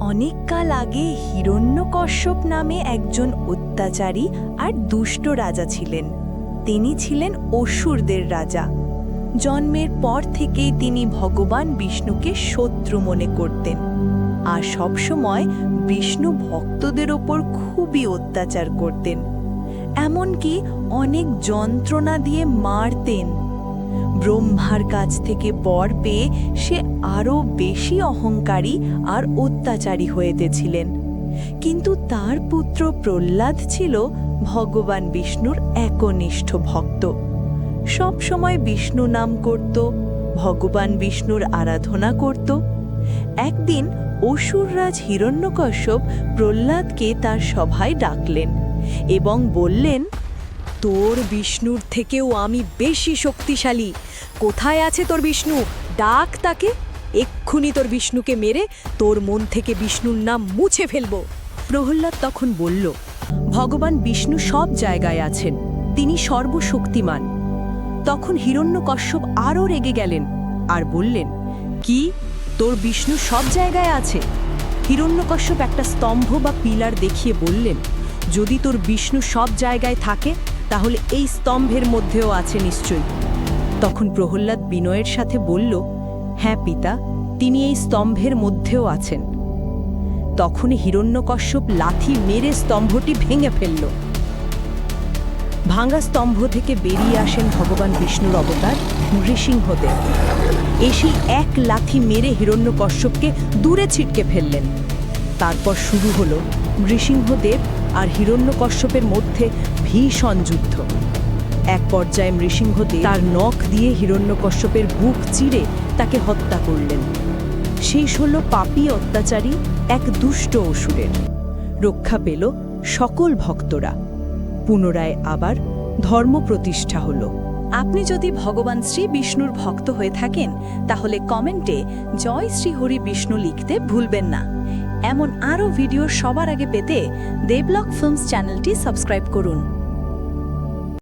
অনেককাল আগে হিরণ্যকশ্যপ নামে একজন অত্যাচারী আর দুষ্ট রাজা ছিলেন। তিনি ছিলেন অসুরদের রাজা। জন্মের পর থেকেই তিনি ভগবান বিষ্ণুকে শত্রু মনে করতেন। আর সবসময় বিষ্ণু ভক্তদের ওপর খুবই অত্যাচার করতেন। এমনকি অনেক যন্ত্রণা দিয়ে মারতেন। ব্রহ্মার কাছ থেকে বর পেয়ে সে আরও বেশি অহংকারী আর অত্যাচারী হয়েতেছিলেন। কিন্তু তার পুত্র প্রহ্লাদ ছিল ভগবান বিষ্ণুর একনিষ্ঠ ভক্ত। সব সময় বিষ্ণু নাম করত, ভগবান বিষ্ণুর আরাধনা করত। একদিন অসুররাজ হিরণ্যকশ্যপ প্রহ্লাদকে তার সভায় ডাকলেন এবং বললেন তোর বিষ্ণুর থেকেও আমি বেশি শক্তিশালী। কোথায় আছে তোর বিষ্ণু? ডাক তাকে। এক্ষুনি তোর বিষ্ণুকে মেরে তোর মন থেকে বিষ্ণুর নাম মুছে ফেলব। প্রহ্লাদ তখন বলল, ভগবান বিষ্ণু সব জায়গায় আছেন। তিনি সর্বশক্তিমান। তখন হিরণ্যকশ্যপ আরও রেগে গেলেন আর বললেন, কি? তোর বিষ্ণু সব জায়গায় আছে? হিরণ্যকশ্যপ একটা স্তম্ভ বা পিলার দেখিয়ে বললেন, যদি তোর বিষ্ণু সব জায়গায় থাকে তাহলে এই স্তম্ভের মধ্যেও আছে নিশ্চয়ই। তখন প্রহ্লাদ বিনয়ের সাথে বলল হ্যাঁ পিতা, তিনি এই স্তম্ভের মধ্যেও আছেন। তখন হিরণ্যকশ্যপ লাথি মেরে স্তম্ভটি ভেঙে ফেলল। ভাঙা স্তম্ভ থেকে বেরিয়ে আসেন ভগবান বিষ্ণুর অবতার নৃসিংহদেব। এসে এক লাথি মেরে হিরণ্যকশ্যপকে দূরে ছিটকে ফেললেন। তারপর শুরু হলো নৃসিংহদেব আর হিরণ্যকশ্যপের মধ্যে ভীষণ যুদ্ধ। এক পর্যায়ে নৃসিংহদেব তার নখ দিয়ে হিরণ্যকশ্যপের বুক চিরে তাকে হত্যা করলেন। শেষ হলো পাপী অত্যাচারী এক দুষ্ট অসুরের। রক্ষা পেল সকল ভক্তরা। পুনরায় আবার ধর্ম প্রতিষ্ঠা হলো। আপনি যদি ভগবান শ্রী বিষ্ণুর ভক্ত হয়ে থাকেন, তাহলে কমেন্টে জয় শ্রী হরি বিষ্ণু লিখতে ভুলবেন না। এমন আরও ভিডিও সবার আগে পেতে দেবলক ফিল্মস চ্যানেলটি সাবস্ক্রাইব করুন।